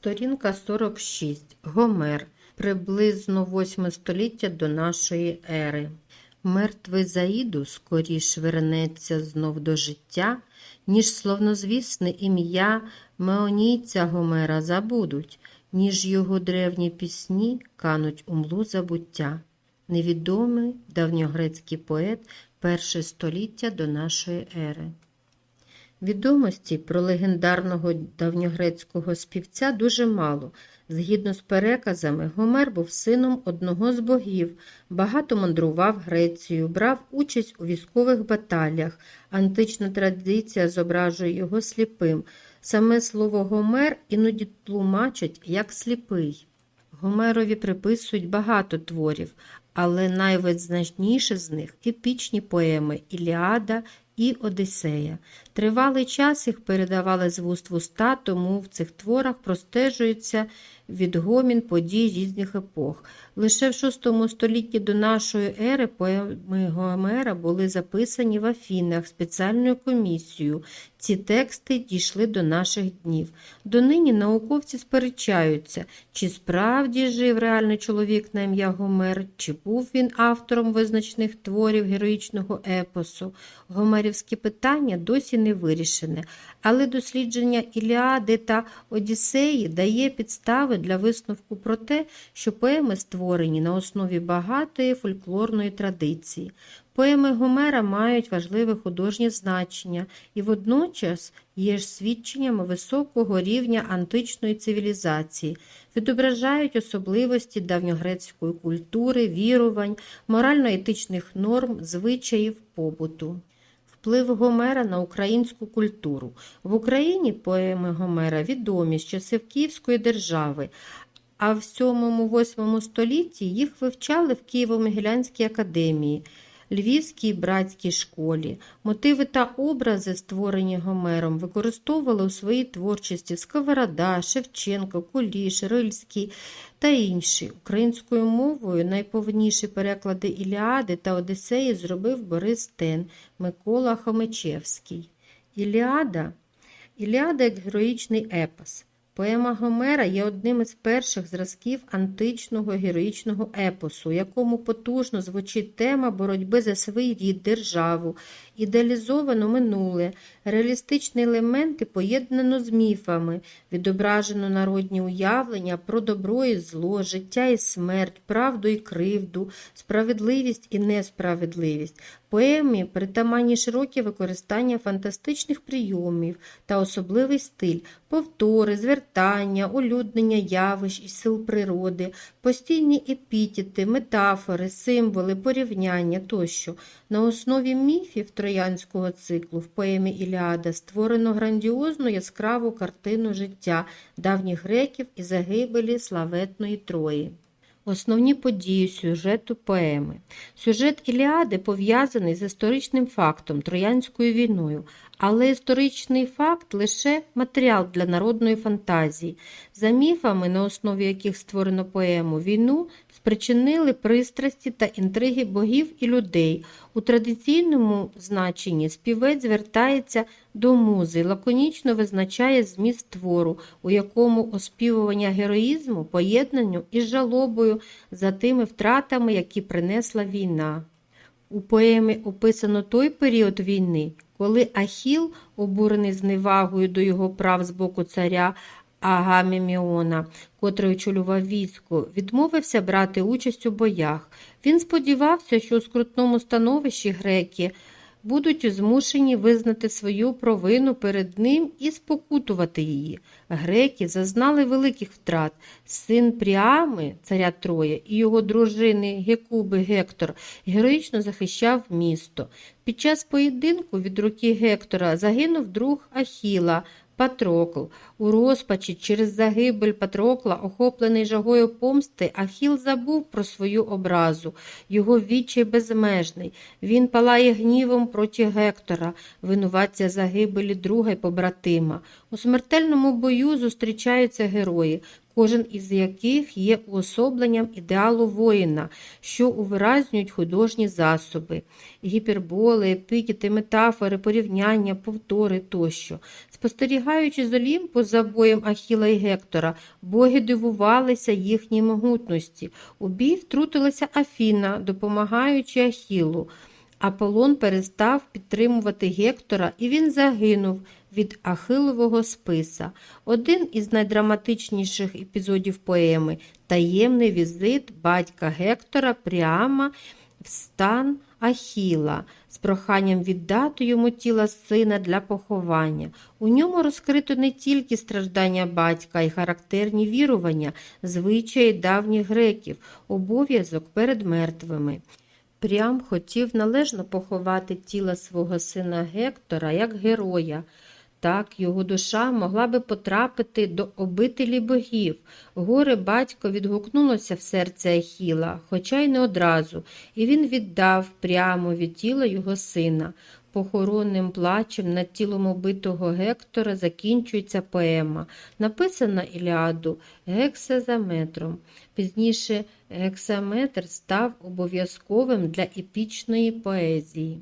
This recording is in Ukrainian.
Сторінка 46. Гомер. Приблизно 8 століття до нашої ери. Мертвий Заїду скоріш вернеться знов до життя, ніж словнозвісне ім'я Меонійця Гомера забудуть, ніж його древні пісні кануть у млу забуття. Невідомий давньогрецький поет перше століття до нашої ери. Відомості про легендарного давньогрецького співця дуже мало. Згідно з переказами, Гомер був сином одного з богів, багато мандрував Грецією, брав участь у військових баталіях. Антична традиція зображує його сліпим. Саме слово Гомер іноді тлумачать як сліпий. Гомерові приписують багато творів, але найвизначніше з них епічні поеми Іліада і Одіссея. Тривалий час їх передавали з вуст в уста, тому в цих творах простежується відгомін подій різних епох. Лише в VI столітті до нашої ери поеми Гомера були записані в Афінах спеціальною комісією. Ці тексти дійшли до наших днів. Донині науковці сперечаються, чи справді жив реальний чоловік на ім'я Гомер, чи був він автором визначних творів героїчного епосу. Гомерівське питання досі не вирішене, але дослідження Іліади та Одіссеї дає підстави для висновку про те, що поеми створені на основі багатої фольклорної традиції. Поеми Гомера мають важливе художнє значення і водночас є ж свідченнями високого рівня античної цивілізації, відображають особливості давньогрецької культури, вірувань, морально-етичних норм, звичаїв побуту. Вплив Гомера на українську культуру. В Україні поеми Гомера відомі з часів Київської держави, а в 7-8 столітті їх вивчали в Києво-Могилянській академії, Львівській братській школі. Мотиви та образи, створені Гомером, використовували у своїй творчості Сковорода, Шевченко, Куліш, Рильський та інші. Українською мовою найповніші переклади Іліади та Одіссеї зробив Борис Тен, Микола Хомичевський. Іліада Іліада як героїчний епос. Поема Гомера є одним із перших зразків античного героїчного епосу, якому потужно звучить тема боротьби за свій рід, державу, ідеалізовано минуле, реалістичні елементи поєднано з міфами, відображено народні уявлення про добро і зло, життя і смерть, правду і кривду, справедливість і несправедливість. Поемі притаманні широке використання фантастичних прийомів та особливий стиль, повтори, звертання, улюднення явищ і сил природи, постійні епітети, метафори, символи, порівняння тощо. На основі міфів троянського циклу в поемі Іліада створено грандіозну яскраву картину життя давніх греків і загибелі славетної Трої. Основні події сюжету поеми. Сюжет Іліади пов'язаний з історичним фактом Троянською війною, але історичний факт лише матеріал для народної фантазії. За міфами, на основі яких створено поему, війну спричинили пристрасті та інтриги богів і людей. У традиційному значенні співець звертається до музи, лаконічно визначає зміст твору, у якому оспівування героїзму поєднанню із жалобою за тими втратами, які принесла війна. У поемі описано той період війни, коли Ахіл, обурений зневагою до його прав з боку царя Агамеміона, котрий очолював військо, відмовився брати участь у боях. Він сподівався, що у скрутному становищі греки будуть змушені визнати свою провину перед ним і спокутувати її. Греки зазнали великих втрат. Син Пріами, царя Троя, і його дружини Гекуби Гектор героїчно захищав місто. Під час поєдинку від руки Гектора загинув друг Ахіла, Патрокл. У розпачі через загибель Патрокла, охоплений жагою помсти, Ахіл забув про свою образу. Його відчай безмежний. Він палає гнівом проти Гектора, винуватця загибелі друга й побратима. У смертельному бою зустрічаються герої, кожен із яких є уособленням ідеалу воїна, що увиразнюють художні засоби, гіперболи, епітети, метафори, порівняння, повтори тощо. Спостерігаючи з Олімпу за боєм Ахіла і Гектора, боги дивувалися їхній могутності. У бій втрутилася Афіна, допомагаючи Ахілу. Аполлон перестав підтримувати Гектора, і він загинув від Ахилового списа. Один із найдраматичніших епізодів поеми таємний візит батька Гектора Пріама в стан Ахіла з проханням віддати йому тіло сина для поховання. У ньому розкрито не тільки страждання батька, й характерні вірування, звичаї давніх греків, обов'язок перед мертвими. Прям хотів належно поховати тіло свого сина Гектора як героя. Так його душа могла би потрапити до обителі богів. Горе батько відгукнулося в серце Ахіла, хоча й не одразу, і він віддав прямо від тіла його сина. Похоронним плачем над тілом убитого Гектора закінчується поема, написана Іліаду гексезаметром. Пізніше гексаметр став обов'язковим для епічної поезії.